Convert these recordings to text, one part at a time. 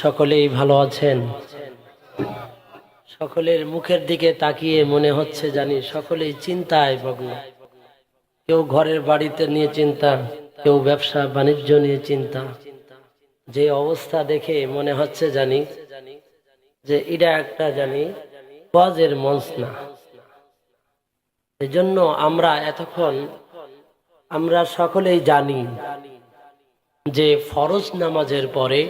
সকলেই ভালো আছেন? সকলের মুখের দিকে তাকিয়ে মনে হচ্ছে জানি সকলেই চিন্তায় মগ্ন কেউ ঘরের বাড়িতে নিয়ে চিন্তা, কেউ ব্যবসা বাণিজ্য নিয়ে চিন্তা। যে অবস্থা দেখে মনে হচ্ছে জানি যে এটা একটা জানি ওয়াজের মঞ্চ না। এজন্য আমরা এতক্ষণ আমরা সকলেই জানি যে ফরজ নামাজের পরে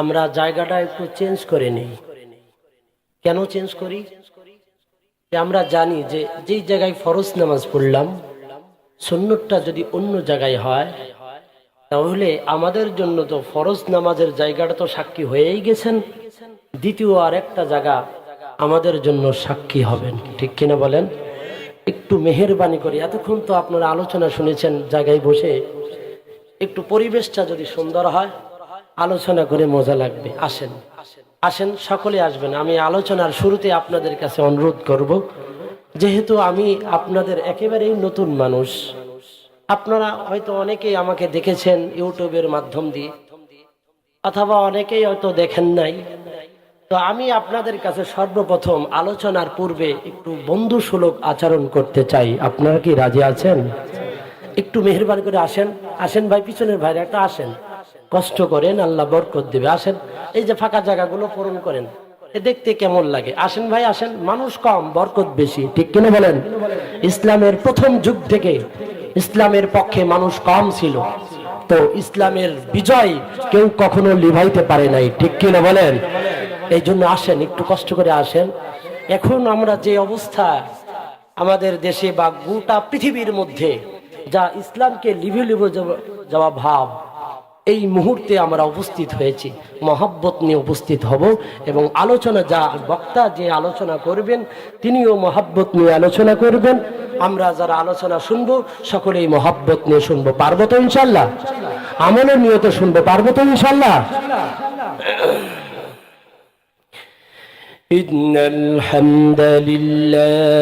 আমরা জায়গাটা একটু চেঞ্জ করে নিই। কেন চেঞ্জ করি? আমরা জানি যে যেই জায়গায় ফরজ নামাজ পড়লাম, সুন্নতটা যদি অন্য জায়গায় হয়, তাহলে আমাদের জন্য তো ফরজ নামাজের জায়গাটা তো সাক্ষী হয়েই গেছেন। দ্বিতীয় আর একটা জায়গা আমাদের জন্য সাক্ষী হবেন। ঠিক কিনা বলেন? একটু মেহেরবানি করে, এতক্ষণ তো আপনারা আলোচনা শুনেছেন জায়গায় বসে। একটু পরিবেশটা যদি সুন্দর হয় আলোচনা করে মজা লাগবে। আসেন। আসেন, সকলে আসবেন। আমি আলোচনার শুরুতে আপনাদের কাছে অনুরোধ করব, যেহেতু আমি আপনাদের একেবারেই নতুন মানুষ, আপনারা হয়তো অনেকেই আমাকে দেখেছেন ইউটিউবের মাধ্যম দিয়ে, অথবা অনেকেই হয়তো দেখেন নাই। তো আমি আপনাদের কাছে সর্বপ্রথম আলোচনার পূর্বে একটু বন্ধু সুলভ আচরণ করতে চাই। আপনারা কি রাজি আছেন? একটু মেহরবানি করে আসেন। আসেন ভাই, পিছনের ভাইরা, একটা আসেন। কষ্ট করেন, আল্লাহ বরকত দেবে। আসেন, এই যে ফাঁকা জায়গাগুলো পূরণ করেন। দেখতে কেমন লাগে? আসেন ভাই, আসেন। মানুষ কম, বরকত বেশি। ঠিক কিনা বলেন? ইসলামের প্রথম যুগ থেকে ইসলামের পক্ষে মানুষ কম ছিল। তো ইসলামের বিজয় কেউ কখনো লিভাইতে পারে নাই। ঠিক কিনা বলেন? এই জন্য আসেন, একটু কষ্ট করে আসেন। এখন আমরা যে অবস্থা আমাদের দেশে বা গোটা পৃথিবীর মধ্যে, যা ইসলামকে লিভে লিভে যাওয়া ভাব এই মুহূর্তে আমরা উপস্থিত হয়েছি মহাব্বত নিয়ে উপস্থিত হব এবং আলোচনা যা বক্তা যে আলোচনা করবেন তিনিও মহাব্বত নিয়ে আলোচনা করবেন আমরা যারা আলোচনা শুনবো সকলেই মহাব্বত নিয়ে শুনবো পারবো তো ইনশাল্লাহ আমলের নিয়ত শুনবো পারবো তো ইনশাল্লাহ إن الحمد لله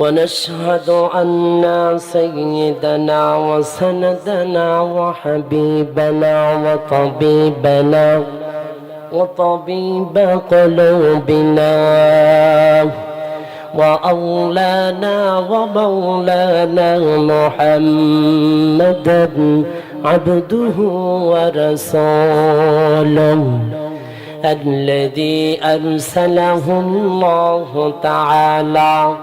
ونشهد أن سيدنا وسندنا وحبيبنا وطبيبنا وطبيب قلوبنا وأولانا ومولانا محمدا عبده ورسوله الذي أرسله الله تعالى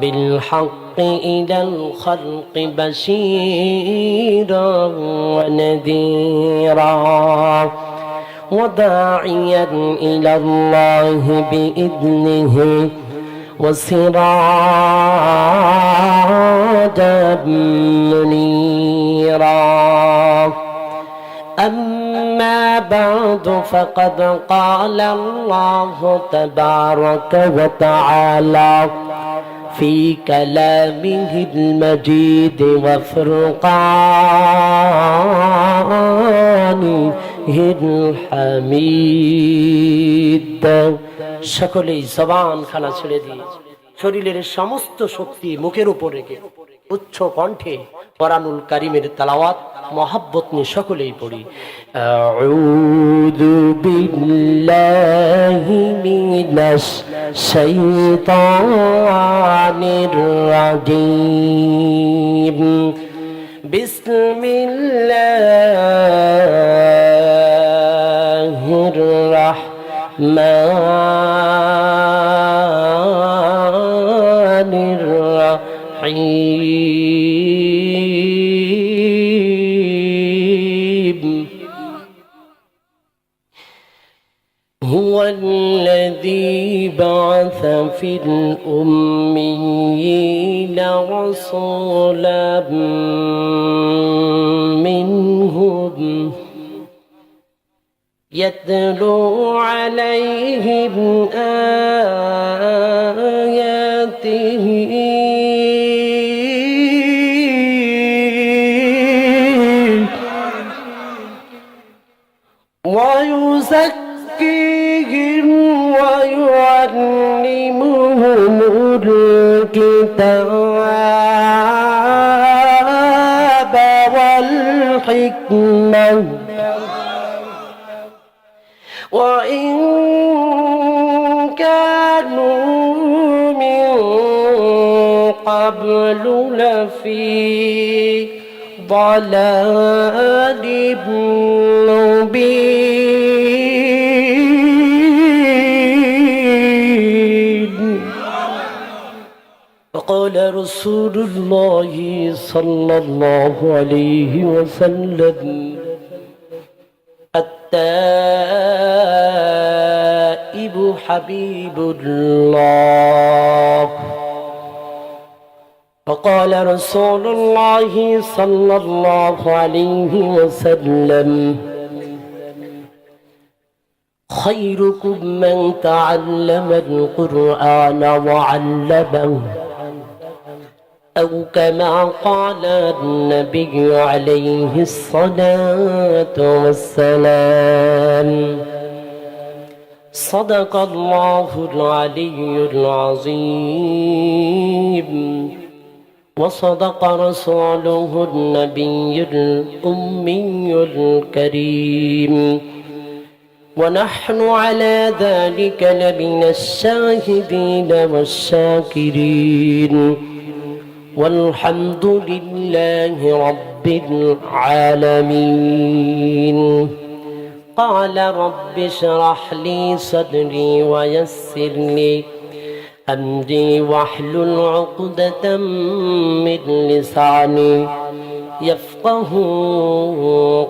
بالحق إلى الخلق بشيرا ونذيرا وداعيا إلى الله بإذنه وسراجا منيرا. أما بعد فقد قال الله تبارك وتعالى في كلامه المجيد وفرقانه الحميد সকলেই জবান খানা ছেড়ে দিয়ে শরীরের সমস্ত শক্তি মুখের উপর রেখে উচ্চ কণ্ঠে কোরআনুল কারিমের তালাওয়াত, মহাব্বত নিয়ে সকলেই পড়ি। আউযু বিল্লাহি মিনাশ শাইতানির রাজিম বিসমিল্লাহির রাহমানির في الأميين رسولا منهم يتلو عليهم آياته والحكمة وإن كانوا من قبل لفي ضلال مبين وقال رسول الله صلى الله عليه وسلم التائب حبيب الله. وقال رسول الله صلى الله عليه وسلم خيركم من تعلم القرآن وعلمه. أو كما قال النبي عليه الصلاة والسلام. صدق الله العلي العظيم. وصدق رسوله النبي الأمي الكريم. ونحن على ذلك لمن الشاهدين والشاكرين. والحمد لله رب العالمين. قال رب اشرح لي صدري ويسر لي أمري واحلل عقدة من لساني يفقه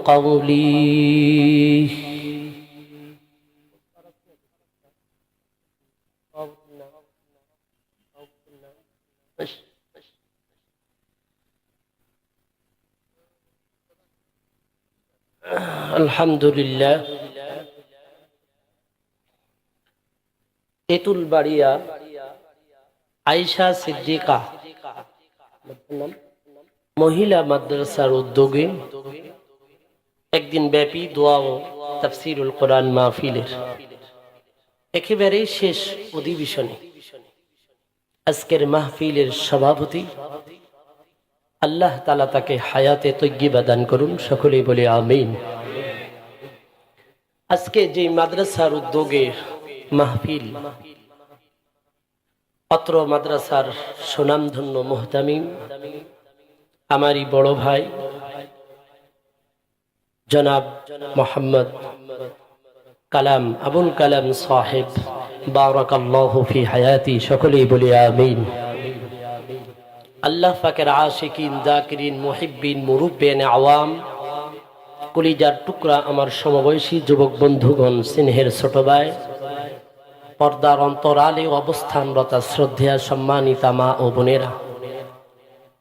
قولي. আলহামদুলিল্লাহ। তেতুল বাড়িয়া আয়েশা সিদ্দিকা, মহিলা মাদ্রাসার উদ্যোগে একদিন ব্যাপী দোয়া ও তাফসিরুল কোরআন মাহফিলের একেবারে শেষ অধিবেশনে আজকের মাহফিলের সভাপতি আল্লাহ তালা তাকে হায়াতে তৈগিবা করুন। সকলেই বলে আমিন। আজকে যে মাদ্রাসার উদ্যোগে মাহফিল, অত্র মাদ্রাসার সুনামধন্য মোহতামিম, আমারই বড় ভাই, জনাব মোহাম্মদ কালাম আবুল কালাম সাহেব, বারাকাল্লাহু হায়াতি, সকলেই বলে আমিন। আল্লাহ পাকের আশিকিন, জাকিরিন, মুহিব্বিন মুরুব্বেন আওয়াম কলিজার টুকরা আমার সমবয়সী যুবক বন্ধুগণ, স্নেহের ছোট ভাই। পর্দার অন্তরালে অবস্থানরত শ্রদ্ধা সম্মানিতা মা ও বোনেরা।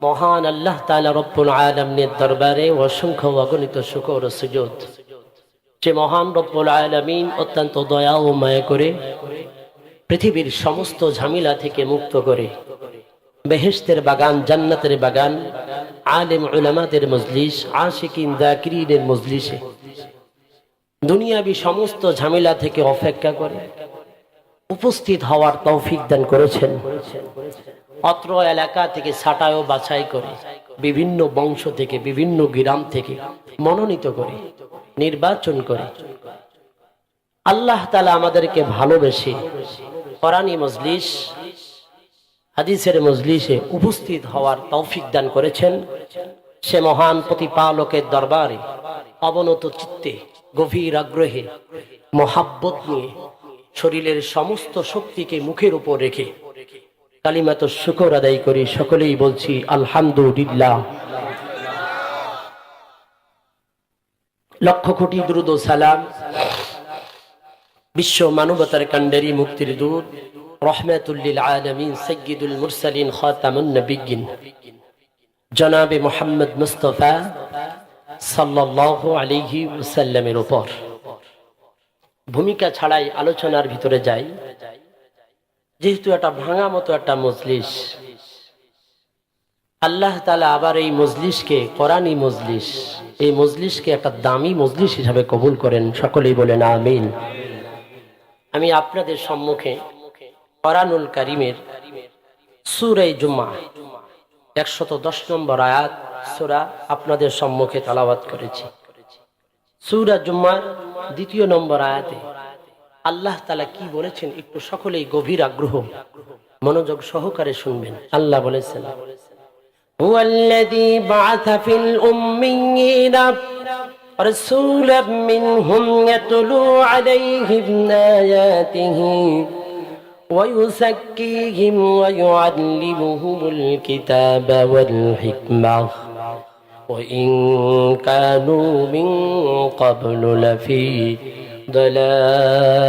মহান আল্লাহ তালা রব্বুল আলমের দরবারে অসংখ্য অগণিত শুকর সুযোগ যে মহান রব্বুল আলমিন অত্যন্ত দয়া ও মায়া করে পৃথিবীর সমস্ত ঝামেলা থেকে মুক্ত করে বেহেস্তের বাগান, জান্নাতের বাগান আলেম উলামাদের মজলিস, আশিকিন দাকিরিনের মজলিসে। দুনিয়াবি সমস্ত ঝামেলা থেকে অপেক্ষা করে। উপস্থিত হওয়ার তৌফিক দান করেছেন। অত্র এলাকা থেকে ছাটাই ও বাছাই করে, বিভিন্ন বংশ থেকে, বিভিন্ন গ্রাম থেকে মনোনীত করে, নির্বাচন করে। আল্লাহ তালা আমাদেরকে ভালোবেসে করানি মজলিস হাদিসের মজলিসে উপস্থিত হওয়ার তৌফিক দান করেছেন সে মহান প্রতিপালকের দরবারে অবনত চিত্তে, গভীর আগ্রহে, মহাব্বত নিয়ে শরীরের সমস্ত শক্তিকে মুখের উপর রেখে কালিমাত শুকর আদায় করি, সকলেই বলছি আলহামদুলিল্লাহ। লক্ষ কোটি দ্রুত সালাম। বিশ্ব মানবতার কাণ্ডারি মুক্তির দূত। রহমাতুল্লিল আলমিন সৈয়দুল মুরসালিন খাতামুন নবিগিন জনাবে মোহাম্মদ মুস্তফা সাল্লাল্লাহু আলাইহি ওয়াসাল্লামের উপর। ভূমিকা ছাড়াই আলোচনার ভিতরে যাই। যেহেতু একটা ভাঙা মতো একটা মজলিস, আল্লাহ তালা আবার এই মজলিসকে কোরআনই মজলিস, এই মজলিসকে একটা দামি মজলিস হিসাবে কবুল করেন। সকলেই বলেন আমিন। আমি আপনাদের সম্মুখে কোরআনুল কারিমের সুরাই জুম্মা একশত দশ নম্বর আয়াত সুরা আপনাদের সম্মুখে তালাবাত করেছি সুরা জুম্মার দ্বিতীয় নম্বর আয়াতে আল্লাহ তালা কি বলেছেন একটু সকলেই গভীর আগ্রহ মনোযোগ সহকারে শুনবেন আল্লাহ বলেছেন هو الذي بعث في الأميين رسولا منهم يتلو عليهم آياته ويزكيهم ويعلمهم الكتاب والحكمة وإن كانوا من قبل لفي ضلال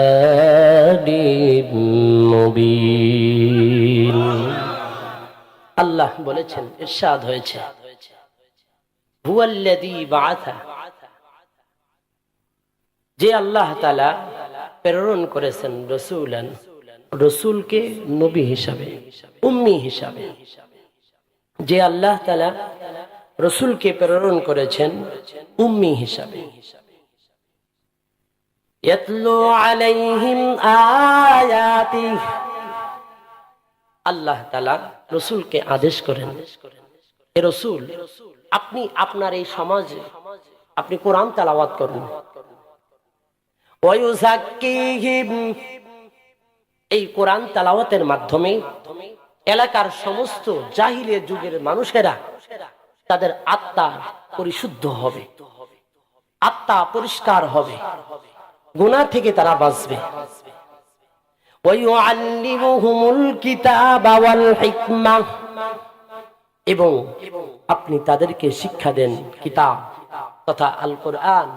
مبين আল্লাহ বলেছেন ইরশাদ হয়েছে হুয়াল্লাযী বাআথা যে আল্লাহ তাআলা প্রেরণ করেছেন রাসূলান রসুলকে নবী হিসাবে, উম্মি হিসাবে। যে আল্লাহ তাআলা রসুলকে প্রেরণ করেছেন, উম্মি হিসাবে। আল্লাহ তালা রসুলকে আদেশ করেন রসুল, আপনি আপনার এই সমাজে, আপনি কোরআন তালাওয়াত করুন। এই কোরআন তালাওয়াতের মাধ্যমে এলাকার সমস্ত জাহিলে যুগের মানুষেরা তাদের আত্মা পরিশুদ্ধ হবে, আত্মা পরিষ্কার হবে, গুনাহ থেকে তারা বাঁচবে। এবং আপনি তাদেরকে শিক্ষা দেন কিতাব তথা আল কোরআন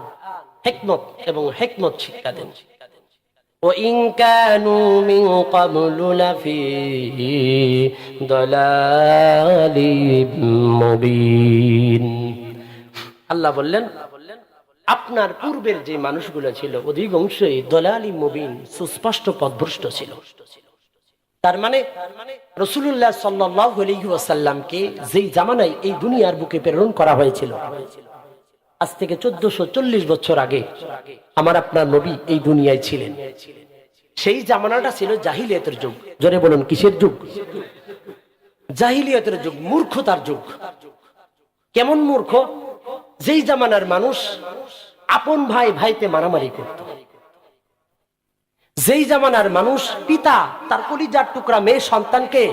হিকমত এবং হেকমত শিক্ষা দেন। وإن كانوا من قبل لفي ضلال مبين আল্লাহ বললেন আপনার পূর্বের যে মানুষগুলো ছিল অধিকাংশই দলালি মুবিন সুস্পষ্ট পথভ্রষ্ট ছিল তার মানে রসুল্লাহ সাল্লাসাল্লামকে যেই জামানায় এই দুনিয়ার বুকে প্রেরণ করা হয়েছিল আজ থেকে চোদ্দশো চল্লিশ বছর আগে আমার আপনার নবী এই দুনিয়ায় ছিলেন। সেই জামানাটা ছিল জাহিলিয়তের যুগ। জোরে বলুন, কিসের যুগ? জাহিলিয়তের যুগ, মূর্খতার যুগ। কেমন মূর্খ? যেই জামানার মানুষ আপন ভাই ভাইতে মারামারি করত। যেই জামানার মানুষ পিতা তার কলিজার টুকরা মেয়ে সন্তানকে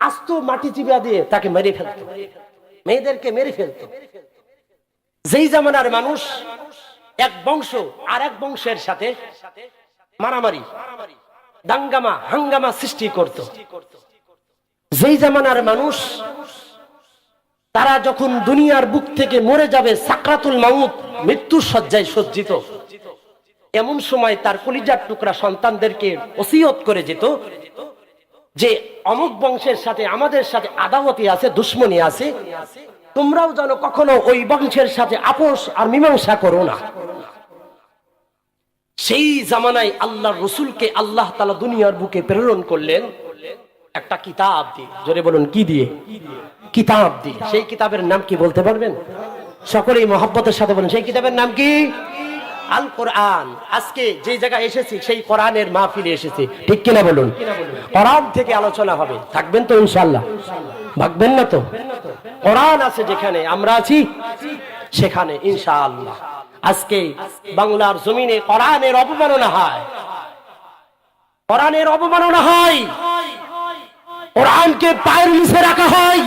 আস্ত মাটি চিবিয়া দিয়ে তাকে মেরে ফেলত। মেয়েদেরকে মেরে ফেলত। যেই জামানার মানুষ এক বংশ আর এক বংশের সাথে মারামারি, দাঙ্গামা, হাঙ্গামা সৃষ্টি করত। যেই জামানার মানুষ, তারা যখন দুনিয়ার বুক থেকে মরে যাবে, সাকরাতুল মাউত, মৃত্যুর শয্যায় সজ্জিত। এমন সময় তার কলিজার টুকরা সন্তানদেরকে ওসিয়ত করে যেত যে, অমুক বংশের সাথে, আমাদের সাথে আদাবতি আছে, দুশ্মনী আছে। তোমরাও যেন কখনো ওই বংশের সাথে আপোষ আর মীমাংসা করো না। সেই জামানায় আল্লাহ রসুলকে আল্লাহ তালা দুনিয়ার বুকে প্রেরণ করলেন। একটা কিতাব দিয়ে। জোরে বলুন, কি দিয়ে? কিতাব দিয়ে। সেই কিতাবের নাম কি বলতে পারবেন? সকলেই মহাব্বতের সাথে বলেন, সেই কিতাবের নাম কি? আল কোরআন আজকে যে জায়গায় এসেছি সেই কোরআনের মাহফিলে এসেছি। ঠিক কিনা বলুন? কোরআন থেকে আলোচনা হবে। থাকবেন তো ইনশাল্লাহ ভাগবেন না তো? কোরআন আছে যেখানে আমরা আছি সেখানে ইনশাআল্লাহ। আজকে বাংলার জমিনে কোরআনের অপমাননা হয়। কোরআনের অপমাননা হয়। কোরআনকে পায়ের নিচে রাখা হয়।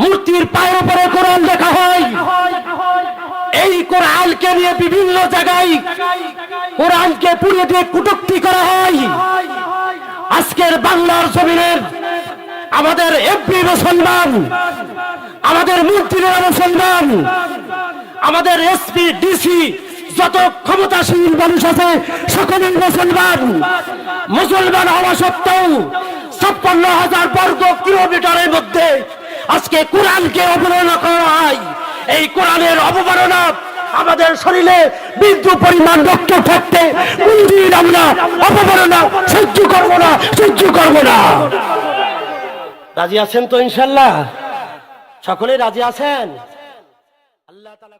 মূর্তির পায়ের উপরে কোরআন লেখা হয়। এই কোরআনকে নিয়ে বিভিন্ন জায়গায় কোরআনকে পুড়িয়ে দিয়ে কুটুক্তি করা হয়। আজকের বাংলার জমিনের আমাদের এমপি মুসলমান, আমাদের মন্ত্রীরা মুসলমান, আমাদের এসপি, ডিসি, যত ক্ষমতাশীল মানুষ আছে, সকলেই মুসলমান। মুসলমান হওয়া সত্ত্বেও ছাপ্পান্ন হাজার বর্গ কিলোমিটারের মধ্যে আজকে কোরআনকে অবমাননা করা হয়। এই কোরআনের অবমাননা আমাদের শরীরে বিন্দু পরিমাণ রক্ত থাকতে আমরা অপমাননা সহ্য করব না, সহ্য করব না। রাজি আছেন তো ইনশাল্লাহ? সকলে রাজি আছেন? আল্লাহ তালা